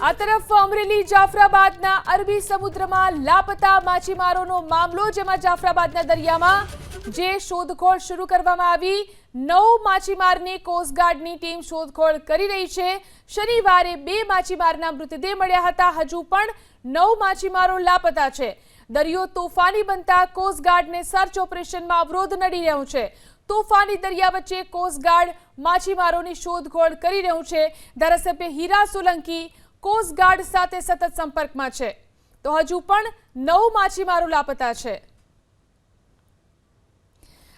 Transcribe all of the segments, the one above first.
આ તરફ અમરેલી જાફરાબાદના અરબી સમુદ્રમાં લાપતા માછીમારોનો મામલો, જેમાં જાફરાબાદના દરિયામાં જે શોધખોળ શરૂ કરવામાં આવી, નવ માછીમારની કોસ્ટગાર્ડની ટીમ શોધખોળ કરી રહી છે. શનિવારે બે માછીમારના મૃતદેહ મળ્યા હતા. હજુ પણ નવ માછીમારો લાપતા છે. દરિયો તોફાની બનતા કોસ્ટગાર્ડને સર્ચ ઓપરેશનમાં અવરોધ નડી રહ્યો છે. તોફાની દરિયા વચ્ચે કોસ્ટગાર્ડ માછીમારોની શોધખોળ કરી રહ્યું છે. ધારાસભ્ય હીરા સોલંકી કોસ્ટગાર્ડ સાથે સતત સંપર્કમાં છે. તો હજુ પણ નવ માછીમારો લાપતા છે.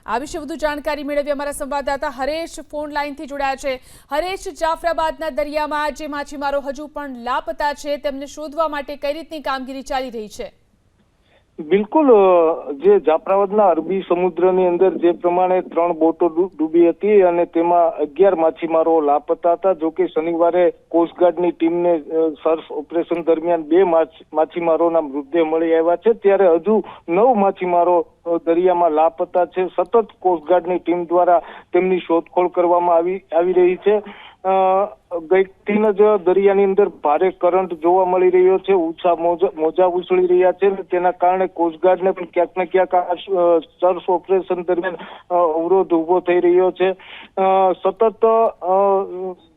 આ વિશે વધુ જાણકારી મેળવી અમારા સંવાદદાતા હરેશ ફોન લાઈનથી જોડાયા છે. હરેશ, જાફરાબાદના દરિયામાં જે માછીમારો હજુ પણ લાપતા છે, તેમને શોધવા માટે કઈ રીતની કામગીરી ચાલી રહી છે? બિલકુલ જે જાફરાબાદના અરબી સમુદ્રની અંદર જે પ્રમાણે ત્રણ બોટો ડૂબી હતી અને તેમાં અગિયાર માછીમારો લાપતા હતા જોકે શનિવારે કોસ્ટગાર્ડની ટીમને સર્ચ ઓપરેશન દરમિયાન બે માછ- માછીમારોના મૃતદેહ મળી આવ્યા છે. ત્યારે હજુ નવ માછીમારો દરિયામાં લાપતા છે. સતત કોસ્ટગાર્ડની ટીમ દ્વારા તેમની શોધખોળ કરવામાં આવી આવી રહી છે. અ, જ દરિયાની અંદર ભારે કરંટ જોવા મળી રહ્યો છે ઓછા મોજા ઉછળી રહ્યા છે તેના કારણે કોસ્ટગાર્ડને પણ ક્યાંક ને ક્યાંક સર્ચ ઓપરેશન દરમિયાન અવરોધ ઊભો થઈ રહ્યો છે. સતત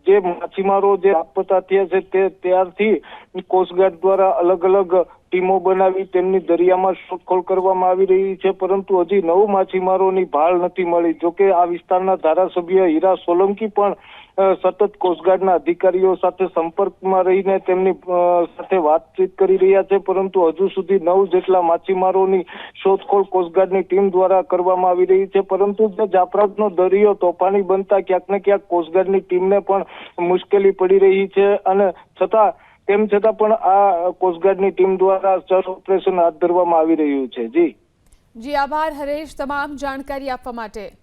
જે માછીમારો જે લાપતા થયા છે તે ત્યારથી કોસ્ટગાર્ડ દ્વારા અલગ અલગ ટીમો બનાવી તેમની દરિયામાં શોધખોળ કરવામાં આવી રહી છે, પરંતુ હજી નવ માછીમારોની ભાળ નથી મળી. જોકે આ વિસ્તારના ધારાસભ્ય હીરા સોલંકી પણ સતત કોસ્ટગાર્ડના અધિકારીઓ સાથે સંપર્કમાં રહીને તેમની સાથે વાતચીત કરી રહ્યા છે, પરંતુ હજુ સુધી નવ જેટલા માછીમારોની શોધખોળ કોસ્ટગાર્ડની ટીમ દ્વારા કરવામાં આવી રહી છે, પરંતુ જે જાફરાબાદનો દરિયો તોફાની બનતા ક્યાંક ને ક્યાંક કોસ્ટગાર્ડની ટીમને પણ મુશ્કેલી પડી રહી છે અને છતાં તેમ છતાં પણ આ કોસ્ટગાર્ડની ટીમ દ્વારા સર્ચ ઓપરેશન હાથ ધરવામાં આવી રહ્યું છે. જી. જી, આભાર હરેશ, તમામ જાણકારી આપવા માટે.